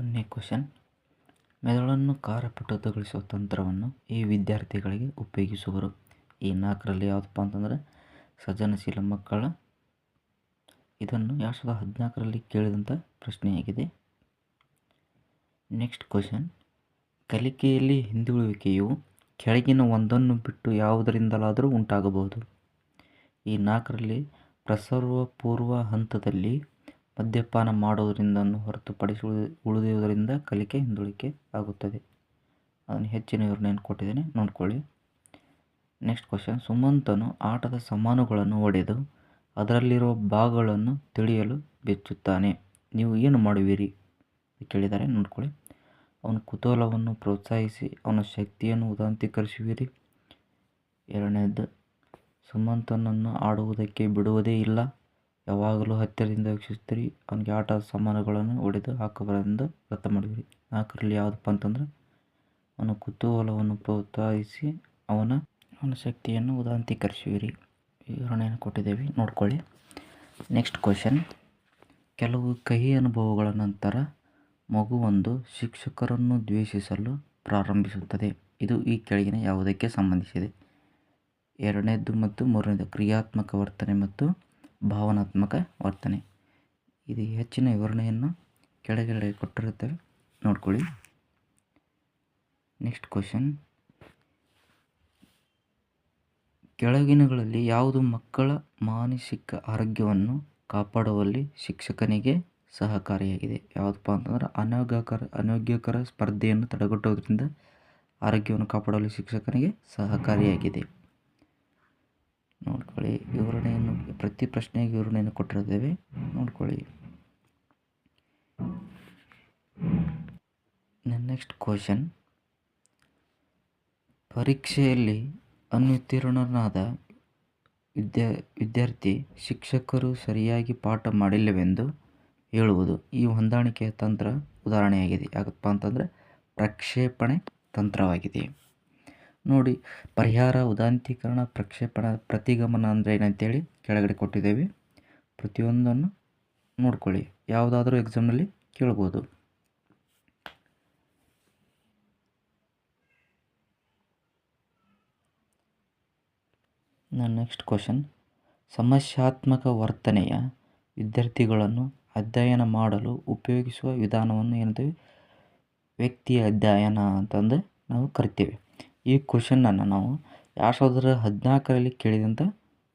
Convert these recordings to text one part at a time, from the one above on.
ಒಂದನೇ ಕ್ವಶನ್. ಮೆದುಳನ್ನು ಕಾರ್ಯಪಟುತಗೊಳಿಸುವ ತಂತ್ರವನ್ನು ಈ ವಿದ್ಯಾರ್ಥಿಗಳಿಗೆ ಉಪಯೋಗಿಸುವರು. ಈ ನಾಲ್ಕರಲ್ಲಿ ಯಾವುದಪ್ಪ ಅಂತಂದರೆ ಸೃಜನಶೀಲ ಮಕ್ಕಳ ಇದನ್ನು ಎರಡು ಸಾವಿರದ ಹದಿನಾಲ್ಕರಲ್ಲಿ ಕೇಳಿದಂಥ ಪ್ರಶ್ನೆಯಾಗಿದೆ. ನೆಕ್ಸ್ಟ್ ಕ್ವಶನ್ ಕಲಿಕೆಯಲ್ಲಿ ಹಿಂದುಳುವಿಕೆಯು ಕೆಳಗಿನ ಒಂದನ್ನು ಬಿಟ್ಟು ಯಾವುದರಿಂದಲಾದರೂ ಉಂಟಾಗಬಹುದು. ಈ ನಾಲ್ಕರಲ್ಲಿ ಪ್ರಸರ್ವ ಪೂರ್ವ ಹಂತದಲ್ಲಿ ಮದ್ಯಪಾನ ಮಾಡುವುದರಿಂದನು ಹೊರತುಪಡಿಸಿ ಉಳಿದಿರುವುದರಿಂದ ಕಲಿಕೆ ಹಿಂದುಳಿಕೆ ಆಗುತ್ತದೆ. ಅದನ್ನು ಹೆಚ್ಚಿನ ವಿವರಣೆಯನ್ನು ಕೊಟ್ಟಿದ್ದೇನೆ. ನೋಡ್ಕೊಳ್ಳಿ. Next question. ಸುಮಂತನು ಆಟದ ಸಮಾನುಗಳನ್ನು ಒಡೆದು ಅದರಲ್ಲಿರುವ ಭಾಗಗಳನ್ನು ತಿಳಿಯಲು ಬೆಚ್ಚುತ್ತಾನೆ. ನೀವು ಏನು ಮಾಡುವಿರಿ? ಕೇಳಿದ್ದಾರೆ. ನೋಡ್ಕೊಳ್ಳಿ. ಅವನ ಕುತೂಹಲವನ್ನು ಪ್ರೋತ್ಸಾಹಿಸಿ, ಅವನ ಶಕ್ತಿಯನ್ನು ಉದಾಂತೀಕರಿಸುವಿರಿ. ಎರಡನೇದು, ಸುಮಂತನನ್ನು ಆಡುವುದಕ್ಕೆ ಬಿಡುವುದೇ ಇಲ್ಲ. ಯಾವಾಗಲೂ ಹತ್ತಿರದಿಂದ ವೀಕ್ಷಿಸುತ್ತಿರಿ ಅವನಿಗೆ ಆಟದ ಸಾಮಾನುಗಳನ್ನು ಒಡೆದು ಹಾಕಬಾರದೆಂದು ವ್ರತ ಮಾಡಿದಿರಿ ನಾಲ್ಕರಲ್ಲಿ ಯಾವುದಪ್ಪ ಅಂತಂದ್ರೆ, ಅವನ ಕುತೂಹಲವನ್ನು ಪ್ರೋತ್ಸಾಹಿಸಿ ಅವನ ಅವನ ಶಕ್ತಿಯನ್ನು ಉದಾಂತೀಕರಿಸುವಿರಿ. ವಿವರಣೆಯನ್ನು ಕೊಟ್ಟಿದ್ದೇವೆ. ನೋಡ್ಕೊಳ್ಳಿ. Next question. ಕೆಲವು ಕಹಿ ಅನುಭವಗಳ ನಂತರ ಮಗುವೊಂದು ಶಿಕ್ಷಕರನ್ನು ದ್ವೇಷಿಸಲು ಪ್ರಾರಂಭಿಸುತ್ತದೆ. ಇದು ಈ ಕೆಳಗಿನ ಯಾವುದಕ್ಕೆ ಸಂಬಂಧಿಸಿದೆ? ಎರಡನೇದು ಮತ್ತು ಮೂರನೇದು, ಕ್ರಿಯಾತ್ಮಕ ವರ್ತನೆ ಮತ್ತು ಭಾವನಾತ್ಮಕ ವರ್ತನೆ. ಇದು ಹೆಚ್ಚಿನ ವಿವರಣೆಯನ್ನು ಕೆಳಗಡೆ ಕೊಟ್ಟಿರುತ್ತೇವೆ. ನೋಡ್ಕೊಳ್ಳಿ. Next question. ಕೆಳಗಿನಗಳಲ್ಲಿ ಯಾವುದು ಮಕ್ಕಳ ಮಾನಸಿಕ ಆರೋಗ್ಯವನ್ನು ಕಾಪಾಡುವಲ್ಲಿ ಶಿಕ್ಷಕನಿಗೆ ಸಹಕಾರಿಯಾಗಿದೆ? ಯಾವುದಪ್ಪ ಅಂತಂದ್ರೆ ಅನಾರೋಗ್ಯಕರ ಅನಾರೋಗ್ಯಕರ ಸ್ಪರ್ಧೆಯನ್ನು ತಡೆಗಟ್ಟುವುದರಿಂದ ಆರೋಗ್ಯವನ್ನು ಕಾಪಾಡಲು ಶಿಕ್ಷಕನಿಗೆ ಸಹಕಾರಿಯಾಗಿದೆ. ನೋಡ್ಕೊಳ್ಳಿ. ವಿವರಣೆಯನ್ನು ಪ್ರತಿ ಪ್ರಶ್ನೆಗೆ ವಿವರಣೆಯನ್ನು ಕೊಟ್ಟಿರ್ತೇವೆ ನೋಡ್ಕೊಳ್ಳಿ. ನೆಕ್ಸ್ಟ್ ಕ್ವಶನ್ ಪರೀಕ್ಷೆಯಲ್ಲಿ ಅನುತ್ತೀರ್ಣನಾದ ವಿದ್ಯಾ, ವಿದ್ಯಾರ್ಥಿ ಶಿಕ್ಷಕರು ಸರಿಯಾಗಿ ಪಾಠ ಮಾಡಿಲ್ಲವೆಂದು ಹೇಳುವುದು ಈ ಹೊಂದಾಣಿಕೆಯ ತಂತ್ರ ಉದಾಹರಣೆಯಾಗಿದೆ. ಯಾಕಪ್ಪ ಅಂತಂದರೆ ಪ್ರಕ್ಷೇಪಣೆ ತಂತ್ರವಾಗಿದೆ. ನೋಡಿ, ಪರಿಹಾರ, ಉದಾಂತೀಕರಣ, ಪ್ರಕ್ಷೇಪಣ, ಪ್ರತಿಗಮನ ಅಂದರೆ ಏನಂತೇಳಿ ಕೆಳಗಡೆ ಕೊಟ್ಟಿದ್ದೇವೆ. ಪ್ರತಿಯೊಂದನ್ನು ನೋಡ್ಕೊಳ್ಳಿ. ಯಾವುದಾದ್ರೂ ಎಕ್ಸಾಮ್ನಲ್ಲಿ ಕೇಳ್ಬೋದು. ನೆಕ್ಸ್ಟ್ ಕ್ವಶನ್ ಸಮಸ್ಯಾತ್ಮಕ ವರ್ತನೆಯ ವಿದ್ಯಾರ್ಥಿಗಳನ್ನು ಅಧ್ಯಯನ ಮಾಡಲು ಉಪಯೋಗಿಸುವ ವಿಧಾನವನ್ನು ಏನಂತೇವೆ ವ್ಯಕ್ತಿಯ ಅಧ್ಯಯನ ಅಂತಂದು ನಾವು ಕರಿತೇವೆ. ಈ ಕ್ವಶನನ್ನು ನಾವು ಎರಡು ಸಾವಿರದ ಹದಿನಾಲ್ಕರಲ್ಲಿ ಕೇಳಿದಂಥ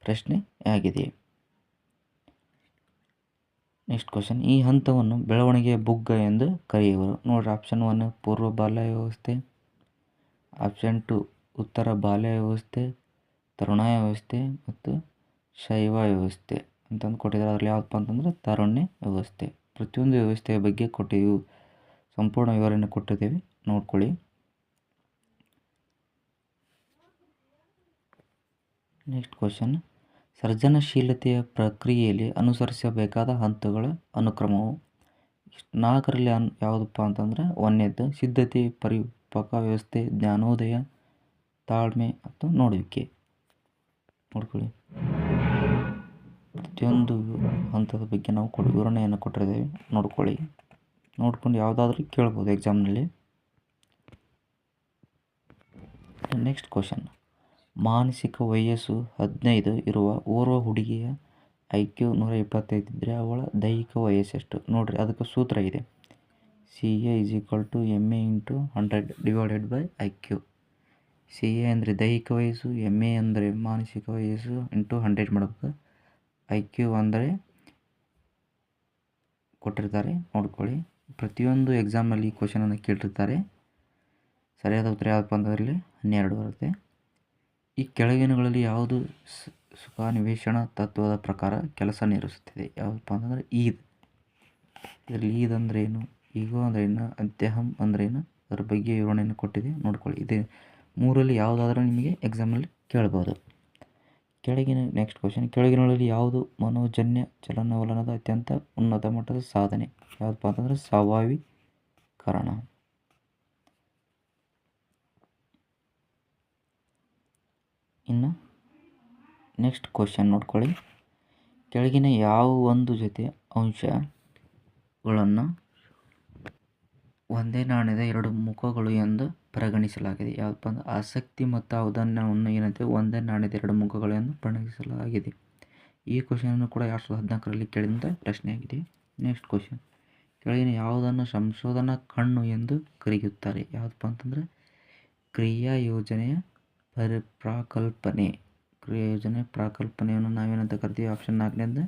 ಪ್ರಶ್ನೆ ಆಗಿದೆ. ನೆಕ್ಸ್ಟ್ ಕ್ವಶನ್ ಈ ಹಂತವನ್ನು ಬೆಳವಣಿಗೆಯ ಬುಗ್ಗ ಎಂದು ಕರೆಯುವರು. ನೋಡ್ರಿ ಆಪ್ಷನ್ ಒನ್ ಪೂರ್ವ ಬಾಲ್ಯ ವ್ಯವಸ್ಥೆ. ಆಪ್ಷನ್ ಟು ಉತ್ತರ ಬಾಲ್ಯ ವ್ಯವಸ್ಥೆ, ತರುಣಾಯ ವ್ಯವಸ್ಥೆ ಮತ್ತು ಶೈವ ವ್ಯವಸ್ಥೆ ಅಂತಂದು ಕೊಟ್ಟಿದ್ದಾರೆ. ಅದರಲ್ಲಿ ಯಾವುದಪ್ಪ ಅಂತಂದರೆ ತರುಣ್ಯ ವ್ಯವಸ್ಥೆ. ಪ್ರತಿಯೊಂದು ವ್ಯವಸ್ಥೆಯ ಬಗ್ಗೆ ಕೊಟ್ಟಿದ್ದೀವಿ. ಸಂಪೂರ್ಣ ವಿವರಣೆ ಕೊಟ್ಟಿದ್ದೇವೆ. ನೋಡ್ಕೊಳ್ಳಿ. ನೆಕ್ಸ್ಟ್ ಕ್ವಶನ್ ಸೃಜನಶೀಲತೆಯ ಪ್ರಕ್ರಿಯೆಯಲ್ಲಿ ಅನುಸರಿಸಬೇಕಾದ ಹಂತಗಳ ಅನುಕ್ರಮವು ನಾಲ್ಕರಲ್ಲಿ ಅನ್ ಯಾವುದಪ್ಪ ಅಂತಂದರೆ ಒಂದನೇದ್ದು ಸಿದ್ಧತೆ ಪರಿಪಕ ವ್ಯವಸ್ಥೆ, ಜ್ಞಾನೋದಯ, ತಾಳ್ಮೆ ಅಥವಾ ನೋಡುವಿಕೆ. ನೋಡ್ಕೊಳ್ಳಿ. ಪ್ರತಿಯೊಂದು ಹಂತದ ಬಗ್ಗೆ ನಾವು ಕೊಡು ವಿವರಣೆಯನ್ನು ಕೊಟ್ಟಿದ್ದೇವೆ. ನೋಡ್ಕೊಳ್ಳಿ. ನೋಡ್ಕೊಂಡು ಯಾವುದಾದ್ರೂ ಕೇಳ್ಬೋದು ಎಕ್ಸಾಮ್ನಲ್ಲಿ ನೆಕ್ಸ್ಟ್ ಕ್ವಶನ್ ಮಾನಸಿಕ ವಯಸ್ಸು ಹದಿನೈದು ಇರುವ ಓರ್ವ ಹುಡುಗಿಯ ಐ ಕ್ಯೂ ನೂರ ಇಪ್ಪತ್ತೈದು ಇದ್ದರೆ ಅವಳ ದೈಹಿಕ ವಯಸ್ಸೆಷ್ಟು? ನೋಡಿರಿ, ಅದಕ್ಕೆ ಸೂತ್ರ ಇದೆ. C A is equal to M A into hundred divided by I Q C A ಅಂದರೆ ದೈಹಿಕ ವಯಸ್ಸು ಎಂ ಎ ಅಂದರೆ ಮಾನಸಿಕ ವಯಸ್ಸು ಇಂಟು ಹಂಡ್ರೆಡ್ ಮಾಡಬೇಕು. ಐ ಕ್ಯೂ ಅಂದರೆ ಕೊಟ್ಟಿರ್ತಾರೆ, ನೋಡ್ಕೊಳ್ಳಿ. ಪ್ರತಿಯೊಂದು ಎಕ್ಸಾಮಲ್ಲಿ ಕ್ವಶನನ್ನು ಕೇಳಿರ್ತಾರೆ ಸರಿಯಾದ ಉತ್ತರ ಯಾವುದಪ್ಪ ಅಂತಂದರೆ ಹನ್ನೆರಡು ಬರುತ್ತೆ. ಈ ಕೆಳಗಿನಗಳಲ್ಲಿ ಯಾವುದು ಸುಖಾನ್ವೇಷಣ ತತ್ವದ ಪ್ರಕಾರ ಕೆಲಸ ನಿರ್ವಹಿಸುತ್ತಿದೆ ಯಾವುದಪ್ಪ ಅಂತಂದರೆ ಈದ್. ಇದರಲ್ಲಿ ಈದ್ ಅಂದರೆ ಏನು? ಈಗೋ ಅಂದರೆ ಏನು? ಅಂತ್ಯಹಂ ಅಂದರೆ ಅದರ ಬಗ್ಗೆ ವಿವರಣೆಯನ್ನು ಕೊಟ್ಟಿದೆ. ನೋಡ್ಕೊಳ್ಳಿ. ಇದೆ. ಮೂರಲ್ಲಿ ಯಾವುದಾದ್ರೂ ನಿಮಗೆ ಎಕ್ಸಾಮಲ್ಲಿ ಕೇಳ್ಬೋದು. ಕೆಳಗಿನ ನೆಕ್ಸ್ಟ್ ಕ್ವಶನ್ ಕೆಳಗಿನಗಳಲ್ಲಿ ಯಾವುದು ಮನೋಜನ್ಯ ಚಲನವಲನದ ಅತ್ಯಂತ ಉನ್ನತ ಮಟ್ಟದ ಸಾಧನೆ? ಯಾವುದಪ್ಪ ಅಂತಂದರೆ ಸ್ವಾಭಾವೀಕರಣ ಇನ್ನು ನೆಕ್ಸ್ಟ್ ಕ್ವಶನ್ ನೋಡ್ಕೊಳ್ಳಿ. ಕೆಳಗಿನ ಯಾವ ಒಂದು ಜೊತೆ ಅಂಶಗಳನ್ನು ಒಂದೇ ನಾಣ್ಯದ ಎರಡು ಮುಖಗಳು ಎಂದು ಪರಿಗಣಿಸಲಾಗಿದೆ? ಯಾವುದಪ್ಪ ಅಂದ್ರೆ ಆಸಕ್ತಿ ಮತ್ತು ಔದಾರ್ಯವನ್ನು ಏನಂತೆ ಒಂದೇ ನಾಣ್ಯದ ಎರಡು ಮುಖಗಳು ಎಂದು ಪರಿಗಣಿಸಲಾಗಿದೆ. ಈ ಕ್ವಶನನ್ನು ಕೂಡ ಎರಡು ಸಾವಿರದ ಹದಿನಾಲ್ಕರಲ್ಲಿ ಕೇಳಿದಂಥ ಪ್ರಶ್ನೆಯಾಗಿದೆ. ನೆಕ್ಸ್ಟ್ ಕ್ವಶನ್ ಕೆಳಗಿನ ಯಾವುದನ್ನು ಸಂಶೋಧನಾ ಕಣ್ಣು ಎಂದು ಕರೆಯುತ್ತಾರೆ? ಯಾವುದಪ್ಪ ಅಂತಂದರೆ ಕ್ರಿಯಾ ಯೋಜನೆಯ ಪರಿ ಪ್ರಾಕಲ್ಪನೆ ಕ್ರಿಯಾ ಯೋಜನೆ ಪ್ರಾಕಲ್ಪನೆಯನ್ನು ನಾವೇನಂತ ಕರಿತೀವಿ? ಆಪ್ಷನ್ ನಾಲ್ಕನೇದು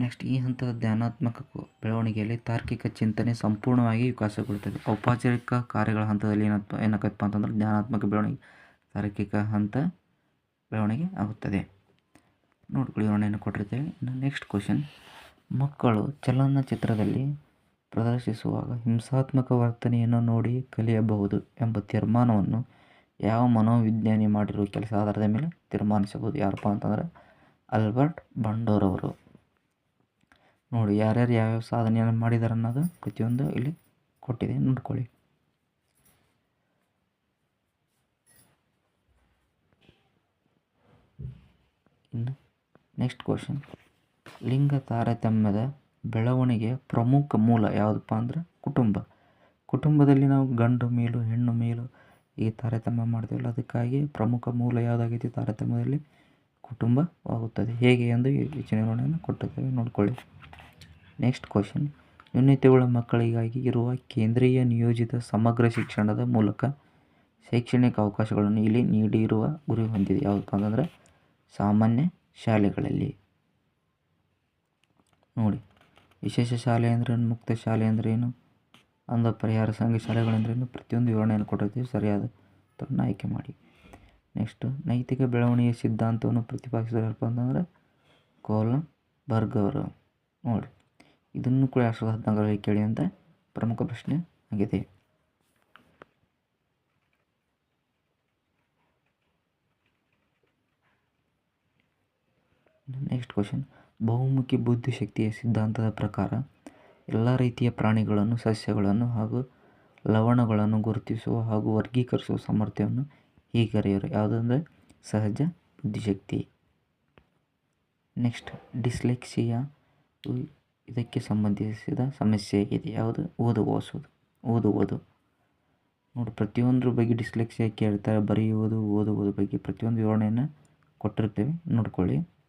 ನೆಕ್ಸ್ಟ್ ಈ ಹಂತದ ಧ್ಯಾನಾತ್ಮಕ ಬೆಳವಣಿಗೆಯಲ್ಲಿ ತಾರ್ಕಿಕ ಚಿಂತನೆ ಸಂಪೂರ್ಣವಾಗಿ ವಿಕಾಸಗೊಳ್ಳುತ್ತದೆ. ಔಪಚಾರಿಕ ಕಾರ್ಯಗಳ ಹಂತದಲ್ಲಿ ಏನಪ್ಪ ಏನಾಗತ್ತಪ್ಪ ಅಂತಂದ್ರೆ ಧ್ಯಾನಾತ್ಮಕ ಬೆಳವಣಿಗೆ, ತಾರ್ಕಿಕ ಹಂತ ಬೆಳವಣಿಗೆ ಆಗುತ್ತದೆ. ನೋಡ್ಕೊಳ್ಳಿ ವಿವರಣೆಯನ್ನು ಕೊಟ್ಟಿರ್ತೇವೆ. ಇನ್ನು ನೆಕ್ಸ್ಟ್ ಕ್ವಶನ್ ಮಕ್ಕಳು ಚಲನಚಿತ್ರದಲ್ಲಿ ಪ್ರದರ್ಶಿಸುವಾಗ ಹಿಂಸಾತ್ಮಕ ವರ್ತನೆಯನ್ನು ನೋಡಿ ಕಲಿಯಬಹುದು ಎಂಬ ತೀರ್ಮಾನವನ್ನು ಯಾವ ಮನೋವಿಜ್ಞಾನಿ ಮಾಡಿರುವ ಕೆಲಸ ಆಧಾರದ ಮೇಲೆ ತೀರ್ಮಾನಿಸಬಹುದು? ಯಾರಪ್ಪ ಅಂತಂದ್ರೆ ಆಲ್ಬರ್ಟ್ ಬಂಡೋರವರು. ನೋಡಿ, ಯಾರ್ಯಾರು ಯಾವ್ಯಾವ ಸಾಧನೆಯನ್ನು ಮಾಡಿದ್ದಾರೆ ಅನ್ನೋದು ಪ್ರತಿಯೊಂದು ಇಲ್ಲಿ ಕೊಟ್ಟಿದೆ. ನೋಡ್ಕೊಳ್ಳಿ. ಇನ್ನು ನೆಕ್ಸ್ಟ್ ಕ್ವಶನ್ ಲಿಂಗ ತಾರತಮ್ಯದ ಬೆಳವಣಿಗೆಯ ಪ್ರಮುಖ ಮೂಲ ಯಾವುದಪ್ಪ ಅಂದ್ರೆ ಕುಟುಂಬ. ಕುಟುಂಬದಲ್ಲಿ ನಾವು ಗಂಡು ಮೇಲು, ಹೆಣ್ಣು ಮೇಲು ಈ ತಾರತಮ್ಯ ಮಾಡ್ತೀವಲ್ಲ, ಅದಕ್ಕಾಗಿ ಪ್ರಮುಖ ಮೂಲ ಯಾವುದಾಗೈತಿ ತಾರತಮ್ಯದಲ್ಲಿ ಕುಟುಂಬವಾಗುತ್ತದೆ ಹೇಗೆ ಎಂದು ಈ ವಿವರಣೆಯನ್ನು ಕೊಟ್ಟಿದ್ದೇವೆ, ನೋಡಿಕೊಳ್ಳಿ. ನೆಕ್ಸ್ಟ್ ಕ್ವಶನ್ ನ್ಯೂನತೆಗಳ ಮಕ್ಕಳಿಗಾಗಿ ಇರುವ ಕೇಂದ್ರೀಯ ನಿಯೋಜಿತ ಸಮಗ್ರ ಶಿಕ್ಷಣದ ಮೂಲಕ ಶೈಕ್ಷಣಿಕ ಅವಕಾಶಗಳನ್ನು ಇಲ್ಲಿ ನೀಡಿರುವ ಗುರಿ ಹೊಂದಿದೆ. ಯಾವುದಪ್ಪ ಅಂತಂದ್ರೆ ಸಾಮಾನ್ಯ ಶಾಲೆಗಳಲ್ಲಿ. ನೋಡಿ. ವಿಶೇಷ ಶಾಲೆ ಅಂದ್ರೇನು ಮುಕ್ತ ಶಾಲೆ ಅಂದ್ರೇನು ಅಂಧ ಪರಿಹಾರ ಸಂಘ ಶಾಲೆಗಳಂದ್ರೇನು ಪ್ರತಿಯೊಂದು ವಿವರಣೆಯನ್ನು ಕೊಟ್ಟಿರ್ತೀವಿ, ಸರಿಯಾದ ಉತ್ತರವನ್ನು ಆಯ್ಕೆ ಮಾಡಿ. ನೆಕ್ಸ್ಟ್ ನೈತಿಕ ಬೆಳವಣಿಗೆ ಸಿದ್ಧಾಂತವನ್ನು ಪ್ರತಿಪಾದಿಸಿದ್ರು ಯಾರಪ್ಪ ಅಂತಂದ್ರೆ ಕೋಲ ಬರ್ಗ್ ಅವರು ನೋಡಿ, ಇದನ್ನು ಕೂಡ ಎರಡು ಸಾವಿರದ ಹದಿನಾಲ್ಕರಲ್ಲಿ ಅಂತ ಪ್ರಮುಖ ಪ್ರಶ್ನೆ ಆಗಿದೆ. ನೆಕ್ಸ್ಟ್ ಕ್ವಶನ್ ಬಹುಮುಖಿ ಬುದ್ಧಿಶಕ್ತಿಯ ಸಿದ್ಧಾಂತದ ಪ್ರಕಾರ ಎಲ್ಲ ರೀತಿಯ ಪ್ರಾಣಿಗಳನ್ನು, ಸಸ್ಯಗಳನ್ನು ಹಾಗೂ ಲವಣಗಳನ್ನು ಗುರುತಿಸುವ ಹಾಗೂ ವರ್ಗೀಕರಿಸುವ ಸಾಮರ್ಥ್ಯವನ್ನು ಹೀಗೆ ಕರೆಯೋರು ಯಾವುದಂದರೆ? ಸಹಜ ಬುದ್ಧಿಶಕ್ತಿ. ನೆಕ್ಸ್ಟ್, ಡಿಸ್ಲೆಕ್ಸಿಯಾ ಇದಕ್ಕೆ ಸಂಬಂಧಿಸಿದ ಸಮಸ್ಯೆ ಇದೆ. ಯಾವುದು? ಓದು ಓದುವುದು ನೋಡಿ, ಪ್ರತಿಯೊಂದ್ರ ಬಗ್ಗೆ ಡಿಸ್ಲೆಕ್ಸಿಯಾ ಕೇಳ್ತಾರೆ, ಬರೆಯುವುದು, ಓದುವುದು ಬಗ್ಗೆ ಪ್ರತಿಯೊಂದು ವಿವರಣೆಯನ್ನು ಕೊಟ್ಟಿರ್ತೇವೆ. ನೋಡ್ಕೊಳ್ಳಿ.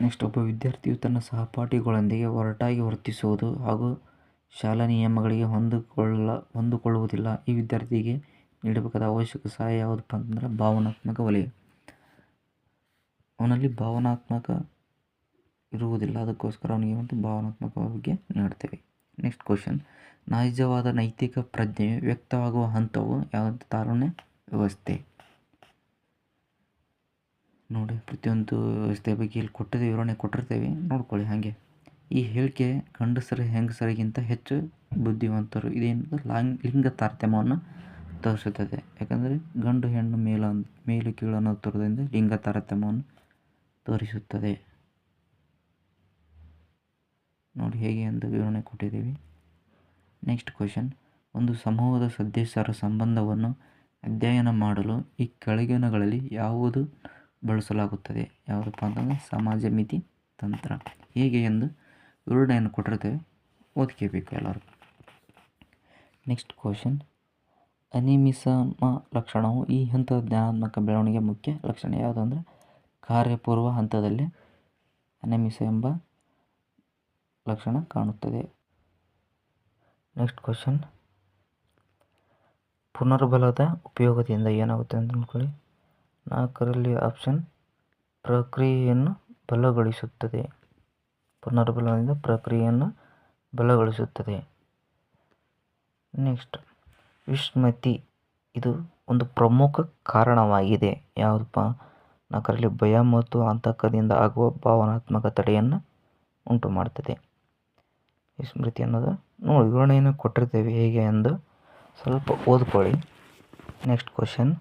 ನೆಕ್ಸ್ಟ್ ಒಬ್ಬ ವಿದ್ಯಾರ್ಥಿಯು ತನ್ನ ಸಹಪಾಠಿಗಳೊಂದಿಗೆ ಒರಟಾಗಿ ವರ್ತಿಸುವುದು ಹಾಗೂ ಶಾಲಾ ನಿಯಮಗಳಿಗೆ ಹೊಂದಿಕೊಳ್ಳ, ಹೊಂದಿಕೊಳ್ಳುವುದಿಲ್ಲ. ಈ ವಿದ್ಯಾರ್ಥಿಗೆ ನೀಡಬೇಕಾದ ಅವಶ್ಯಕ ಸಹಾಯ ಯಾವುದಪ್ಪ ಅಂತಂದ್ರೆ ಭಾವನಾತ್ಮಕ ವಲಯ. ಅವನಲ್ಲಿ ಭಾವನಾತ್ಮಕ ಇರುವುದಿಲ್ಲ. ಅದಕ್ಕೋಸ್ಕರ ಅವನಿಗೆ ಒಂದು ಭಾವನಾತ್ಮಕ ಬಗ್ಗೆ ನೀಡ್ತೇವೆ. ನೆಕ್ಸ್ಟ್ ಕ್ವಶನ್ ನೈಜವಾದ ನೈತಿಕ ಪ್ರಜ್ಞೆಯು ವ್ಯಕ್ತವಾಗುವ ಹಂತವು ಯಾವುದು ತಾರುಣ್ಯ ವ್ಯವಸ್ಥೆ. ನೋಡಿ, ಪ್ರತಿಯೊಂದು ವ್ಯವಸ್ಥೆ ಬಗ್ಗೆ ಇಲ್ಲಿ ಕೊಟ್ಟಿದ್ದ ವಿವರಣೆ ಕೊಟ್ಟಿರ್ತೀವಿ. ನೋಡ್ಕೊಳ್ಳಿ ಹಾಗೆ. ಈ ಹೇಳಿಕೆ ಗಂಡಸರ ಹೆಂಗಸರಿಗಿಂತ ಹೆಚ್ಚು ಬುದ್ಧಿವಂತರು ಇದೇನು ಲಾಂಗ್, ಲಿಂಗ ತಾರತಮ್ಯವನ್ನು ತೋರಿಸುತ್ತದೆ. ಯಾಕಂದರೆ ಗಂಡು ಹೆಣ್ಣು ಮೇಲ, ಮೇಲು ಕೀಳು ಅನ್ನೋ ಲಿಂಗ ತಾರತಮ್ಯವನ್ನು ತೋರಿಸುತ್ತದೆ. ನೋಡಿ, ಹೇಗೆ ಎಂದು ವಿವರಣೆ ಕೊಟ್ಟಿದ್ದೀವಿ. Next question. ಒಂದು ಸಮೂಹದ ಸದಸ್ಯರ ಸಂಬಂಧವನ್ನು ಅಧ್ಯಯನ ಮಾಡಲು ಈ ಕೆಳಗಿನಗಳಲ್ಲಿ ಯಾವುದು ಬಳಸಲಾಗುತ್ತದೆ. ಯಾವುದಪ್ಪ ಅಂತಂದರೆ ಸಮಾಜ ಮಿತಿ ತಂತ್ರ. ಹೇಗೆ ಎಂದು ವಿವರಣೆಯನ್ನು ಕೊಟ್ಟಿರ್ತೇವೆ ಓದ್ಕೋಬೇಕು ಎಲ್ಲರೂ. ನೆಕ್ಸ್ಟ್ ಕ್ವಶನ್ ಅನಿಮಿಸಮ ಲಕ್ಷಣವು ಈ ಹಂತದ ಜ್ಞಾನಾತ್ಮಕ ಬೆಳವಣಿಗೆ ಮುಖ್ಯ ಲಕ್ಷಣ ಯಾವುದು ಅಂದರೆ ಕಾರ್ಯಪೂರ್ವ ಹಂತದಲ್ಲಿ ಅನಿಮಿಸ ಎಂಬ ಲಕ್ಷಣ ಕಾಣುತ್ತದೆ. ನೆಕ್ಸ್ಟ್ ಕ್ವಶನ್ ಪುನರ್ಬಲದ ಉಪಯೋಗದಿಂದ ಏನಾಗುತ್ತೆ ಅಂತ ನೋಡ್ಕೊಳ್ಳಿ ನಾಲ್ಕರಲ್ಲಿ ಆಪ್ಷನ್ ಪ್ರಕ್ರಿಯೆಯನ್ನು ಬಲಗೊಳಿಸುತ್ತದೆ. ಪುನರ್ಬಲದಿಂದ ಪ್ರಕ್ರಿಯೆಯನ್ನು ಬಲಗೊಳಿಸುತ್ತದೆ. ನೆಕ್ಸ್ಟ್ ವಿಸ್ಮತಿ. ಇದು ಒಂದು ಪ್ರಮುಖ ಕಾರಣವಾಗಿದೆ. ಯಾವುದಪ್ಪ? ನಾಲ್ಕರಲ್ಲಿ ಭಯ ಮತ್ತು ಆತಂಕದಿಂದ ಆಗುವ ಭಾವನಾತ್ಮಕ ತಡೆಯನ್ನು ಉಂಟು ಮಾಡ್ತದೆ ವಿಸ್ಮೃತಿ ಅನ್ನೋದು ನೋಡಿ, ವಿವರಣೆಯನ್ನು ಕೊಟ್ಟಿರ್ತೇವೆ. ಹೇಗೆ ಎಂದು ಸ್ವಲ್ಪ ಓದ್ಕೊಳ್ಳಿ. ನೆಕ್ಸ್ಟ್ ಕ್ವಶನ್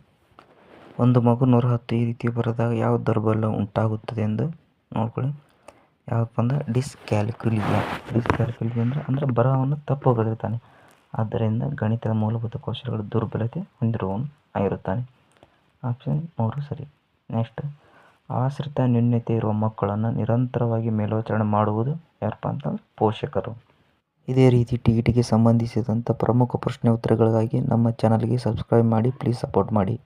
ಒಂದು ಮಗು ನೂರ ಹತ್ತು ಈ ರೀತಿ ಬರೆದಾಗ ಯಾವ ದೌರ್ಬಲ್ಯ ಉಂಟಾಗುತ್ತದೆ ಎಂದು ನೋಡ್ಕೊಳ್ಳಿ. ಯಾವಪ್ಪ ಅಂದ್ರೆ ಡಿಸ್ಕ್ಯಾಲ್ಕುಲಿಯಾ. ಡಿಸ್ಕ್ಯಾಲ್ಕುಲಿಯಾ ಅಂದರೆ ಅಂದರೆ ಬರಹವನ್ನು ತಪ್ಪು ಬರೆದಿರ್ತಾನೆ. ಆದ್ದರಿಂದ ಗಣಿತದ ಮೂಲಭೂತ ಕೌಶಲಗಳು ದುರ್ಬಲತೆ ಹೊಂದಿರುವವನು ಆಗಿರುತ್ತಾನೆ. ಆಪ್ಷನ್ ಮೂರು ಸರಿ. ನೆಕ್ಸ್ಟ್, ಆಶ್ರಿತ ನ್ಯೂನ್ಯತೆ ಇರುವ ಮಕ್ಕಳನ್ನು ನಿರಂತರವಾಗಿ ಮೇಲ್ವಿಚಾರಣೆ ಮಾಡುವುದು ಯಾರಪ್ಪ ಅಂತಂದ್ರೆ ಪೋಷಕರು. ಇದೇ ರೀತಿ ಟಿ ಇ ಟಿಗೆ ಸಂಬಂಧಿಸಿದಂಥ ಪ್ರಮುಖ ಪ್ರಶ್ನೆ ಉತ್ತರಗಳಿಗಾಗಿ ನಮ್ಮ ಚಾನಲ್ಗೆ ಸಬ್ಸ್ಕ್ರೈಬ್ ಮಾಡಿ ಪ್ಲೀಸ್ ಸಪೋರ್ಟ್ ಮಾಡಿ.